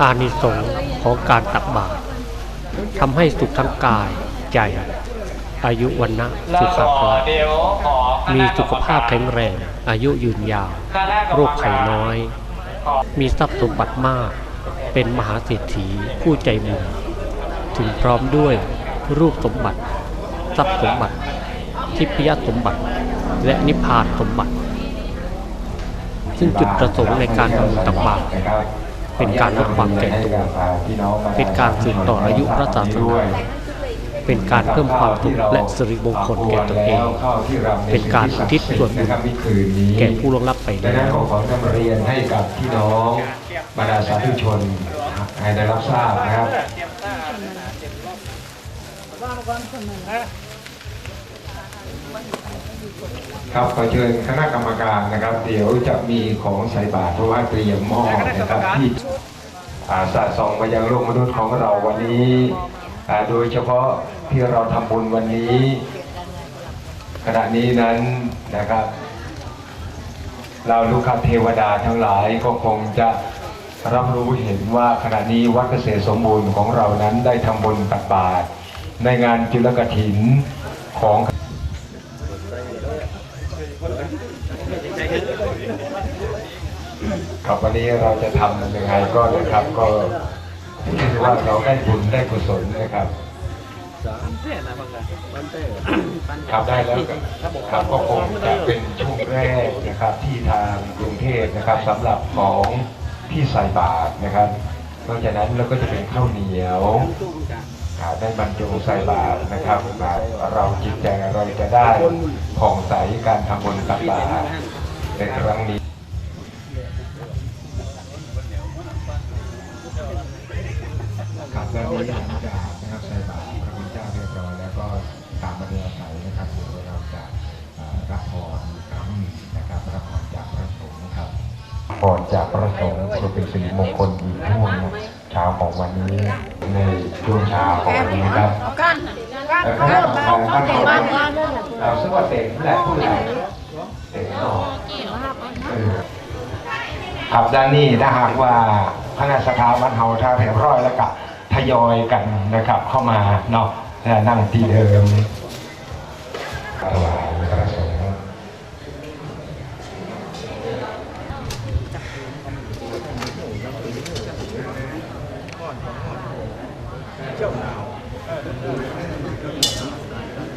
อานิสงส์ของการตักบาตรทำให้สุขทั้งกายใจ อายุวันนะสุขภาพมีสุขภาพแข็งแรง อายุยืนยาว โรคไข้น้อย มีทรัพย์สมบัติมาก เป็นมหาเศรษฐีผู้ใจบุญถึงพร้อมด้วยรูปสมบัติ ทรัพย์สมบัติ ทิพยสมบัติ และนิพพานสมบัติ ซึ่งจุดประสงค์ในการทำตักบาตรเป็นการลดความแก่ตัวเป็นการสืบต่ออายุพระศาสนาเป็นการเพิ่มความสุขและสิริมงคลแก่ตนเอง เป็นการอุทิศส่วนบุญแก่ผู้ล่วงลับไปดังแล้วขอขอท่านเรียนให้กับพี่น้องบรรดาสาธุชนให้ได้รับทราบนะครับ ครับขอเชิญคณะกรรมการนะครับ เดี๋ยวจะมีของใส่บาตรเพราะว่าเตรียมหม้อนะครับที่อ่าสะสมมายังโลกมนุษย์ของเราวันนี้อ่าโดยเฉพาะที่เราทำบุญวันนี้ ขณะนี้นั้นนะครับเราลูกค้าเทวดาทั้งหลายก็คงจะรับรู้เห็นว่าขณะนี้วัดเกษตรสมบูรณ์ของเรานั้นได้ทำบุญตักบาตรในงานจุลกถินของ ครับ วันนี้เราจะทำยังไงก็นะครับก็คิดว่าเราได้บุญได้กุศลนะครับครับได้แล้วก็ครับก็คงจะเป็นช่วงแรกนะครับที่ทางกรุงเทพนะครับสำหรับของที่ใส่บาตรนะครับนอกจากนั้นเราก็จะเป็นข้าวเหนียวอ่าได้บรรจุใส่บาตรนะครับอ่าเราจิตใจเราจะได้ผ่องใสการทำบุญตักบาตรในครั้งนี้ วนี้หลังจากนะครับใส่บาตรพระคุณเจ้าเรียบร้อยแล้วก็ตามมาเดียใส่นะครับเดี๋ยวเราจะรับพรอีกครั้งหนึ่งนะครับรับพรจากพระสงฆ์นะครับพรจากพระสงฆ์จะเป็นสิริมงคลอีกช่วงเช้าของวันนี้ในช่วงเช้าของวันนี้ครับกันแล้วก็เอาเอาเตะบ้านเราซึ่งว่าเตะแหละผู้ใหญ่เตะนอกเออครับด้านนี้ถ้าหากว่าคณะสถาบันเฮาท่าเรียบร้อยแล้วก็ ทยอยกันนะครับเข้ามาเนาะแล้วนั่งที่เดิมถวายพระสงฆ์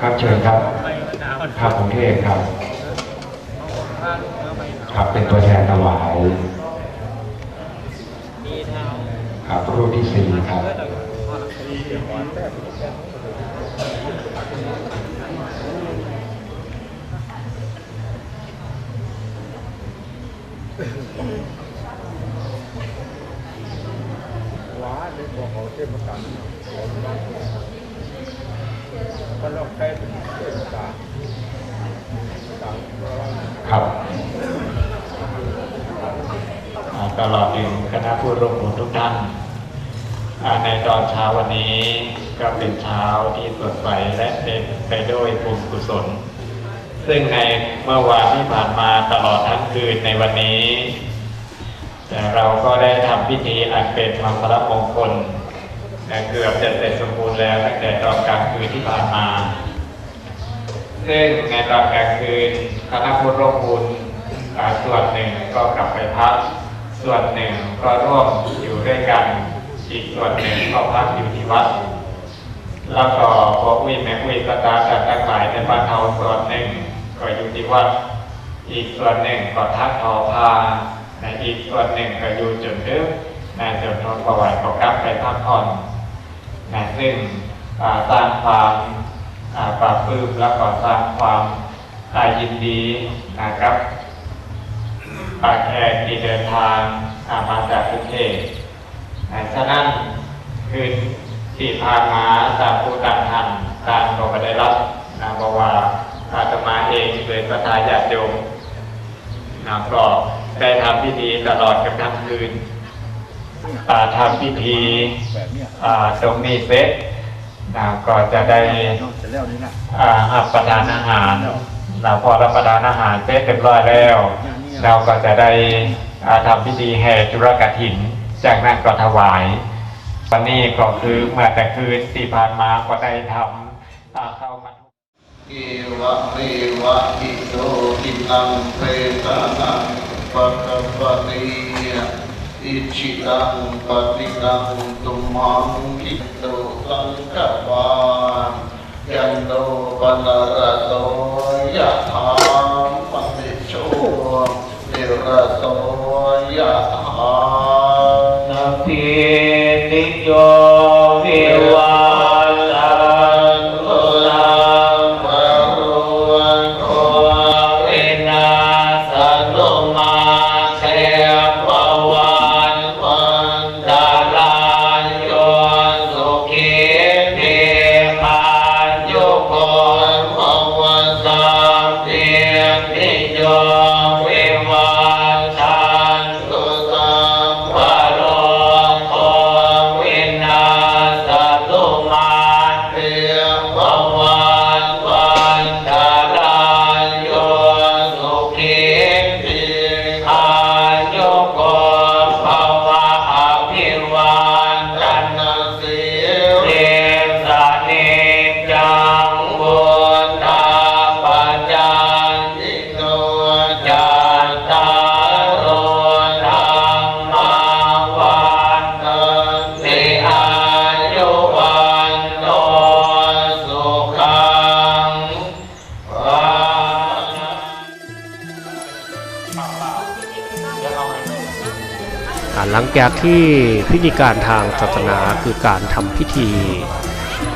ครับเชิญครับครับกรุงเทพครับ ครับเป็นตัวแทนถวาย ค รูปที่สี่ครับครับอ่าตลอดถึงคณะผู้ร่วมทุกท่าน ในตอนเช้าวันนี้ก็เป็นเช้าที่สดใสและเต็มไปด้วยบุญกุศล ซึ่งในเมื่อวานที่ผ่านมาตลอดทั้งคืนในวันนี้ แต่เราก็ได้ทำพิธีอันเป็นมังคลมงคลแต่เกือบจะเสร็จสมบูรณ์แล้วตั้งแต่ตอนกลางคืนที่ผ่านมา ซึ่งในตอนกลางคืนคณะผู้ร่วมบุญส่วนหนึ่งก็กลับไปพัก ส่วนหนึ่งก็ร่วมอยู่ด้วยกัน อีกส่วนหนึ่งก็พักอยู่ที่วัด แล้วก็พวกอุ้ยแม่อุ้ยสตาร์กันทั้งหลายในบ้านเฮาส่วนหนึ่งก็อยู่ที่วัด อีกส่วนหนึ่งก็ทักทอพาในอีกส่วนหนึ่งก็อยู่จนดึกในจนทนประวัติก็กลับไปพักผ่อนนะซึ่งสร้างความปราบปลื้มแล้วก็สร้างความยินดีนะครับปากแขกที่เดินทางมาจากกรุงเทพ ฉะนั้นคืนที่ผ่ามาตามผู้ต่างทันตางก็ไม่ได้รับนะเพราะว่าอาตมาเองเป็นประธานญาติโยมนะก็ได้ทำพิธีตลอดกันทั้งคืนอ่ทำพิธีตรงนี้เสร็จนะก็จะได้อ่ารับประทานอาหารเราพอรับประทานอาหารเสร็จเรียบร้อยแล้ว เราก็จะได้ทำพิธีแห่จุรกฐิน จากนั้นก็ถวาย วันนี้ก็คือเมื่อแต่คืนที่ผ่านมาก็ได้ทำอ่าเข้ามาเอวะเมวะอิโตทินังเปตานังปะกะปะเนียอิชิตังปฏิตังตุมังคิโตสังกปายันโตปนะระโตยะถามปฏิโช ระโสยะหาสัพพิติโย อ่างจากที่พิธีการทางศาสนาคือการทำพิธี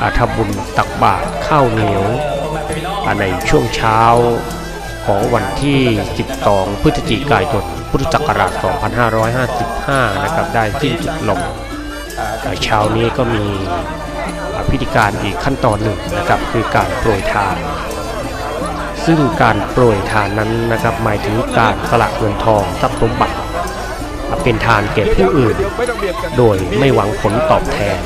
อาทำบุญตักบาตรข้าวเหนียวในช่วงเช้าของวันที่ 12 พฤศจิกายน พุทธศักราช 2555 นะครับ ได้สิ้นสุดลงอ่เช้านี้ก็มีพิธีการอีกขั้นตอนหนึ่งนะครับ คือการโปรยทาน ซึ่งการโปรยทานนั้นนะครับหมายถึงการสละเงินทองทรัพย์สมบัติ เป็นทานแก่ผู้อื่น โดยไม่หวังผลตอบแทน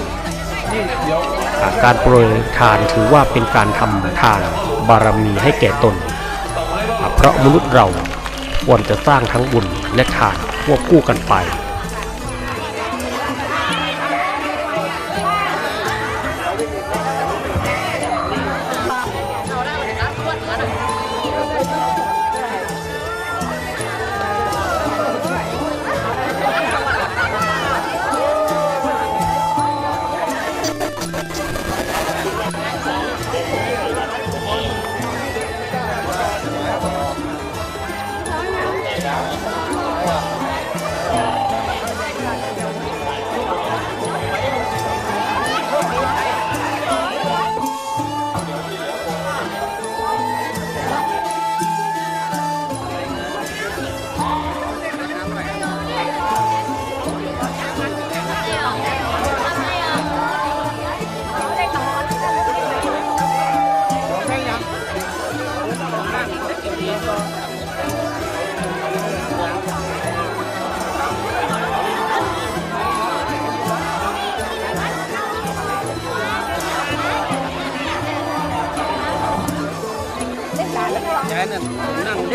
การโปรยทานถือว่าเป็นการทำทานบารมีให้แก่ตน เพราะมนุษย์เราควรจะสร้างทั้งบุญและทานควบคู่กันไป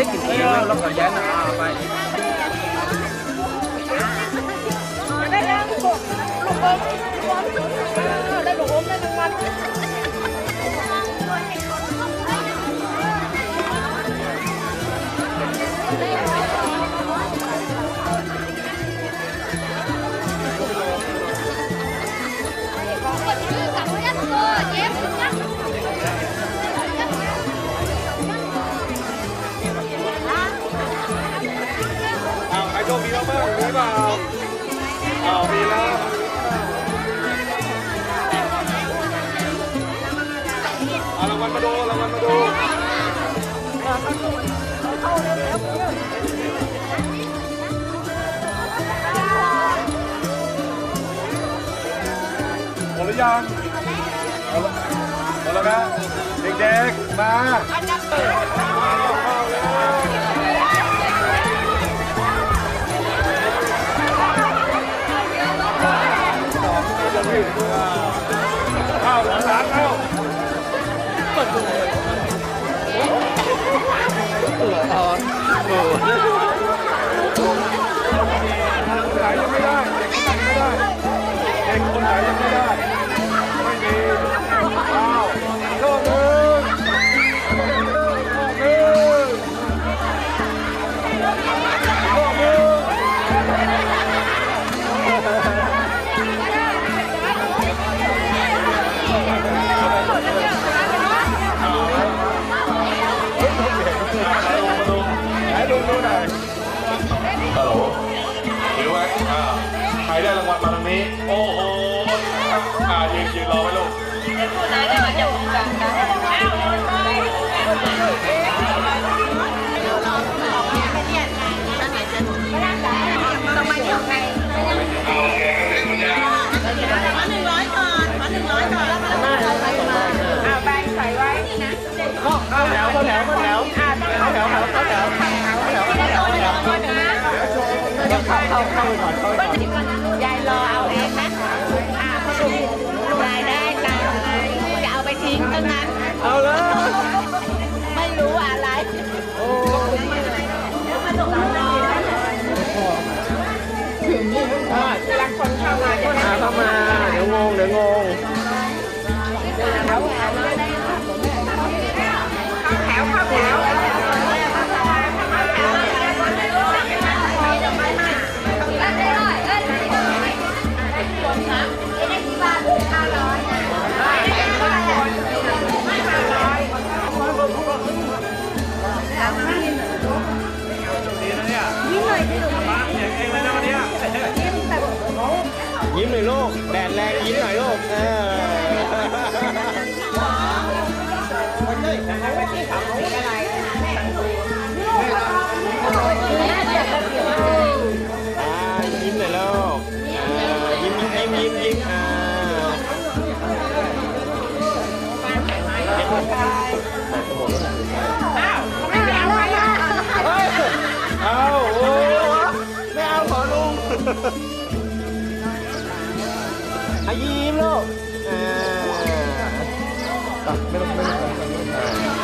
ได้กินเองเราขอแย้ายน่ะเอาไปได้แล้วลูกลูกอมได้ลูกอมได้รางวัล หมดหรือยังหมดหมดแล้วนะเด็กๆ มาเข้า อ๋อโอ้คนไหนยังไม่ได้ เด็กคนไหนยังไม่ได้ ไม่มี ได้รางวัลมาทางนี้ โอ้โหอ่ายืนยืนรอไว้ลูกเอาแบงใส่ไว้นี่นะเข้าแถวเข้าแถวเข้าแถวอ่าต้องเข้าแถวเข้าแถวเข้าแถวเข้าแถวเข้าแถวนะเดี๋ยวเข้าเข้าเข้าไปก่อนเข้าไปก่อนยายร อเอาเองนะอ่าเขาดูยายได้ตังค์จะเอาไปทิ้งเท่านั้น เอาเลย ไม่รู้อะไร ยิ้มหน่อยลูกยิ้มยิ้มยิ้มยิ้มยิ้มอ่าเฮ้ยเอาโอ้ไม่เอาขอลุงอายิ้มลูกอ่าไม่ต้องไม่ต้อง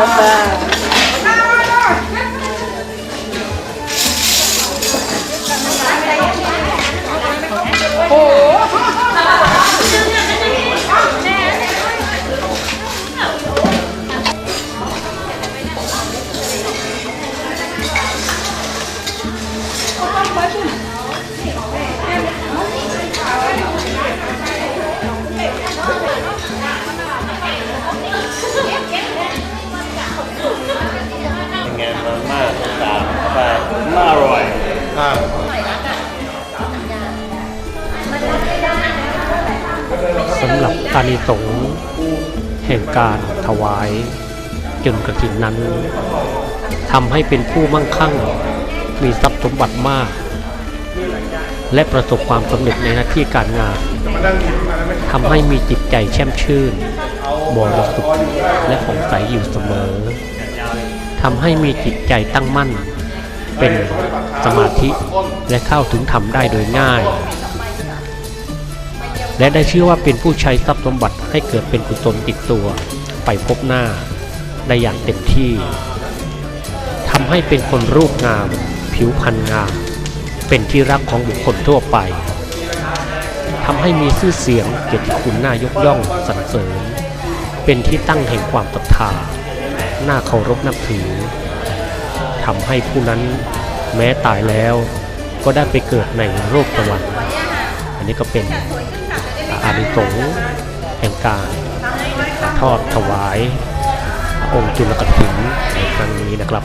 Bye-bye. อานิสงส์แห่งการถวายจนกระถินนั้นทำให้เป็นผู้มั่งคั่ง มีทรัพย์สมบัติมาก และประสบความสำเร็จในหน้าที่การงานทำให้มีจิตใจแช่มชื่น บริสุทธิ์และผ่องใสอยู่เสมอทำให้มีจิตใจตั้งมั่น เป็นสมาธิและเข้าถึงธรรมได้โดยง่าย และได้ชื่อว่าเป็นผู้ใช้ทรัพย์สมบัติให้เกิดเป็นกุศลติดตัว ไปพบหน้าได้อย่างเต็มที่ทำให้เป็นคนรูปงาม ผิวพรรณงาม เป็นที่รักของบุคคลทั่วไปทำให้มีชื่อเสียงเกียรติคุณน่ายกย่องสรรเสริญ เป็นที่ตั้งแห่งความศรัทธาน่าเคารพนับถือทำให้ผู้นั้นแม้ตายแล้วก็ได้ไปเกิดในโลกสวรรค์อันนี้ก็เป็นานิสงส์แห่งการทอดถวาย องค์จุลกฐินในครั้งนี้นะครับ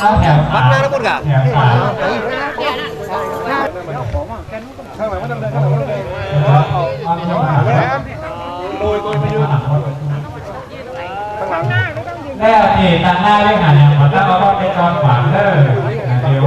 เข้าแถววัดหน้าแล้วพูดกับแถวสามแล้วเอกตังหน้าเรื่องอะไรมาถ้าเราว่าเป็นตอนขวางเด้อเดี๋ยว